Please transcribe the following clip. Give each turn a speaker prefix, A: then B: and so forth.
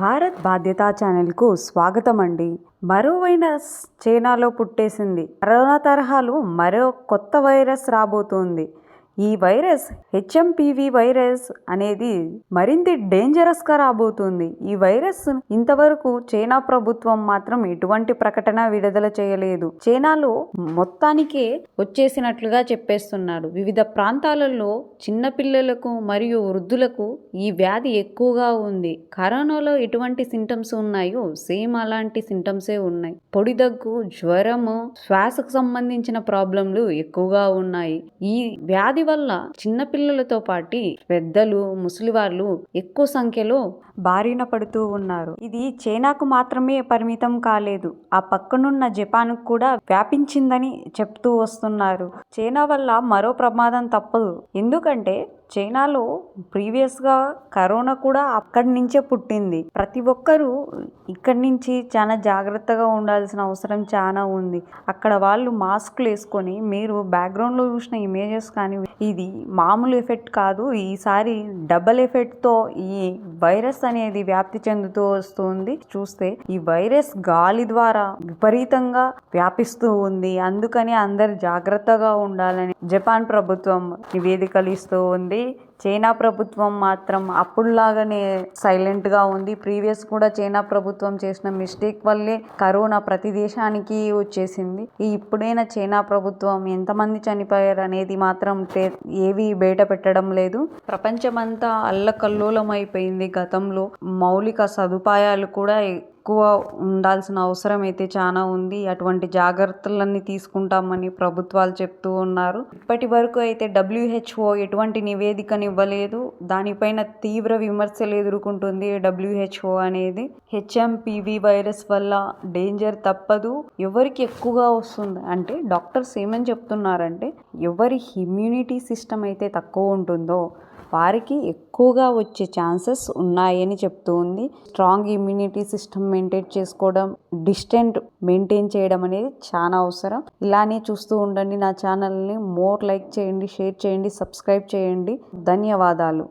A: భారత్ బాధ్యత ఛానల్కు స్వాగతం అండి మరో వైరస్ చైనాలో పుట్టేసింది. కరోనా తరహాలు మరో కొత్త వైరస్ రాబోతోంది. ఈ వైరస్ హెచ్ఎంపివి వైరస్ అనేది మరింత డేంజరస్గా రాబోతుంది. ఈ వైరస్ ఇంతవరకు చైనా ప్రభుత్వం మాత్రం ఎటువంటి ప్రకటన విడుదల చేయలేదు. చైనాలో మొత్తానికే వచ్చేసినట్లుగా చెప్పేస్తున్నాడు వివిధ ప్రాంతాలలో చిన్నపిల్లలకు మరియు వృద్ధులకు ఈ వ్యాధి ఎక్కువగా ఉంది. కరోనాలో ఎటువంటి సింటమ్స్ ఉన్నాయో సేమ్ అలాంటి సింటమ్సే ఉన్నాయి. పొడి దగ్గు జ్వరము శ్వాసకు సంబంధించిన ప్రాబ్లంలు ఎక్కువగా ఉన్నాయి. ఈ వ్యాధి వల్ల చిన్నపిల్లలతో పాటి పెద్దలు ముసలి వాళ్ళు ఎక్కువ సంఖ్యలో బారిన పడుతూ ఉన్నారు. ఇది చైనాకు మాత్రమే పరిమితం కాలేదు. ఆ పక్కనున్న జపాన్కు కూడా వ్యాపించిందని చెప్తూ వస్తున్నారు. చైనా వల్ల మరో ప్రమాదం తప్పదు. ఎందుకంటే చైనాలో ప్రీవియస్గా కరోనా కూడా అక్కడి నుంచే పుట్టింది. ప్రతి ఒక్కరూ ఇక్కడి నుంచి చాలా జాగ్రత్తగా ఉండాల్సిన అవసరం చాలా ఉంది. అక్కడ వాళ్ళు మాస్క్లు వేసుకొని మీరు బ్యాక్గ్రౌండ్లో చూసిన ఇమేజెస్ కానీ ఇది మామూలు ఎఫెక్ట్ కాదు. ఈసారి డబల్ ఎఫెక్ట్తో ఈ వైరస్ అనేది వ్యాప్తి చెందుతూ వస్తుంది. చూస్తే ఈ వైరస్ గాలి ద్వారా విపరీతంగా వ్యాపిస్తూ ఉంది. అందుకని అందరు జాగ్రత్తగా ఉండాలని జపాన్ ప్రభుత్వం నివేదికలు ఇస్తూ ఉంది. மாதிரி చైనా ప్రభుత్వం మాత్రం అప్పుడులాగానే సైలెంట్గా ఉంది. ప్రీవియస్ కూడా చైనా ప్రభుత్వం చేసిన మిస్టేక్ వల్లే కరోనా ప్రతి దేశానికి వచ్చేసింది. ఈ ఇప్పుడైనా చైనా ప్రభుత్వం ఎంతమంది చనిపోయారు అనేది మాత్రం ఏవి బయట పెట్టడం లేదు. ప్రపంచమంతా అల్లకల్లోలం అయిపోయింది గతంలో. మౌలిక సదుపాయాలు కూడా ఎక్కువ ఉండాల్సిన అవసరం అయితే చాలా ఉంది. అటువంటి జాగ్రత్తలన్నీ తీసుకుంటామని ప్రభుత్వాలు చెప్తూ ఉన్నారు. ఇప్పటి వరకు అయితే డబ్ల్యూహెచ్ఓ ఎటువంటి నివేదికని ఇవ్వలేదు. దానిపైన తీవ్ర విమర్శలు ఎదుర్కొంటుంది డబ్ల్యూహెచ్ఓ అనేది. హెచ్ఎంపివి వైరస్ వల్ల డేంజర్ తప్పదు. ఎవరికి ఎక్కువగా వస్తుంది అంటే డాక్టర్స్ ఏమని చెప్తున్నారంటే ఎవరి ఇమ్యూనిటీ సిస్టమ్ అయితే తక్కువ ఉంటుందో వారికి ఎక్కువగా వచ్చే ఛాన్సెస్ ఉన్నాయని చెప్తూ ఉంది. స్ట్రాంగ్ ఇమ్యూనిటీ సిస్టమ్ మెయింటైన్ చేసుకోవడం డిస్టెంట్ మెయింటైన్ చేయడం అనేది చాలా అవసరం. ఇలానే చూస్తూ ఉండండి నా ఛానల్ని. మోర్ లైక్ చేయండి షేర్ చేయండి సబ్స్క్రైబ్ చేయండి. ధన్యవాదాలు.